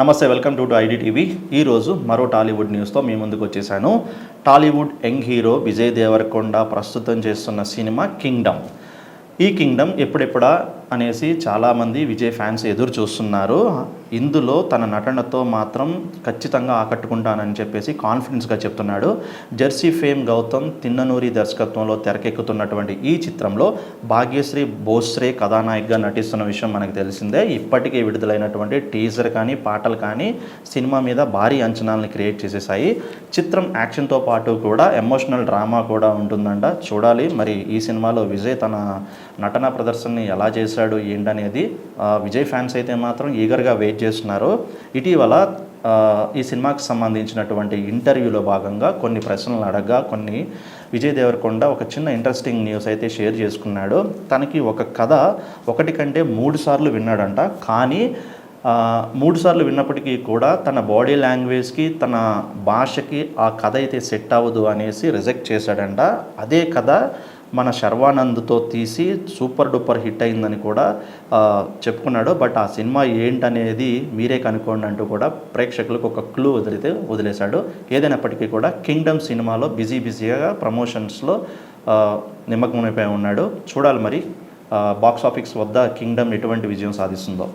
నమస్తే welcome to ID TV. ఈరోజు మరో టాలీవుడ్ న్యూస్తో మీ ముందుకు వచ్చేసాను. టాలీవుడ్ యంగ్ హీరో విజయ్ దేవరకొండ ప్రస్తుతం చేస్తున్న సినిమా కింగ్డమ్. ఈ కింగ్డమ్ ఎప్పుడెప్పుడా అనేసి చాలామంది విజయ్ ఫ్యాన్స్ ఎదురు చూస్తున్నారు. ఇందులో తన నటనతో మాత్రం ఖచ్చితంగా ఆకట్టుకుంటానని చెప్పేసి కాన్ఫిడెన్స్గా చెప్తున్నాడు. జెర్సీ ఫేమ్ గౌతమ్ తిన్ననూరి దర్శకత్వంలో తెరకెక్కుతున్నటువంటి ఈ చిత్రంలో భాగ్యశ్రీ బోస్రే కథానాయకగా నటిస్తున్న విషయం మనకు తెలిసిందే. ఇప్పటికే విడుదలైనటువంటి టీజర్ కానీ పాటలు కానీ సినిమా మీద భారీ అంచనాలను క్రియేట్ చేసేసాయి చిత్రం యాక్షన్తో పాటు కూడా ఎమోషనల్ డ్రామా కూడా ఉంటుందంట. చూడాలి. మరి ఈ సినిమాలో విజయ్ తన నటన ప్రదర్శనని ఎలా చేశాడు ఏంటనేది విజయ్ ఫ్యాన్స్ అయితే మాత్రం ఈగర్గా వెయిట్ చేస్తున్నారు. ఇటీవల ఈ సినిమాకి సంబంధించినటువంటి ఇంటర్వ్యూలో భాగంగా కొన్ని ప్రశ్నలు అడగగా కొన్ని విజయ్ దేవరకొండ ఒక చిన్న ఇంట్రెస్టింగ్ న్యూస్ అయితే షేర్ చేసుకున్నాడు. తనకి ఒక కథ ఒకటి కంటే మూడు సార్లు విన్నాడంట. కానీ మూడుసార్లు మూడు సార్లు విన్నప్పటికీ కూడా తన బాడీ లాంగ్వేజ్కి తన భాషకి ఆ కథ అయితే సెట్ అవ్వదు అనేసి రిజెక్ట్ చేశాడంట. అదే కథ మన శర్వానంద్తో తీసి సూపర్ డూపర్ హిట్ అయిందని కూడా చెప్పుకున్నాడు. బట్ ఆ సినిమా ఏంటనేది మీరే కనుక్కోండి అంటూ కూడా ప్రేక్షకులకు ఒక క్లూ వదిలితే వదిలేశాడు. ఏదైనప్పటికీ కూడా కింగ్డమ్ సినిమాలో బిజీ బిజీగా ప్రమోషన్స్లో నిమగ్నమైపోయి ఉన్నాడు. చూడాలి మరి బాక్స్ ఆఫీస్ వద్ద కింగ్డమ్ ఎటువంటి విజయం సాధిస్తుందో.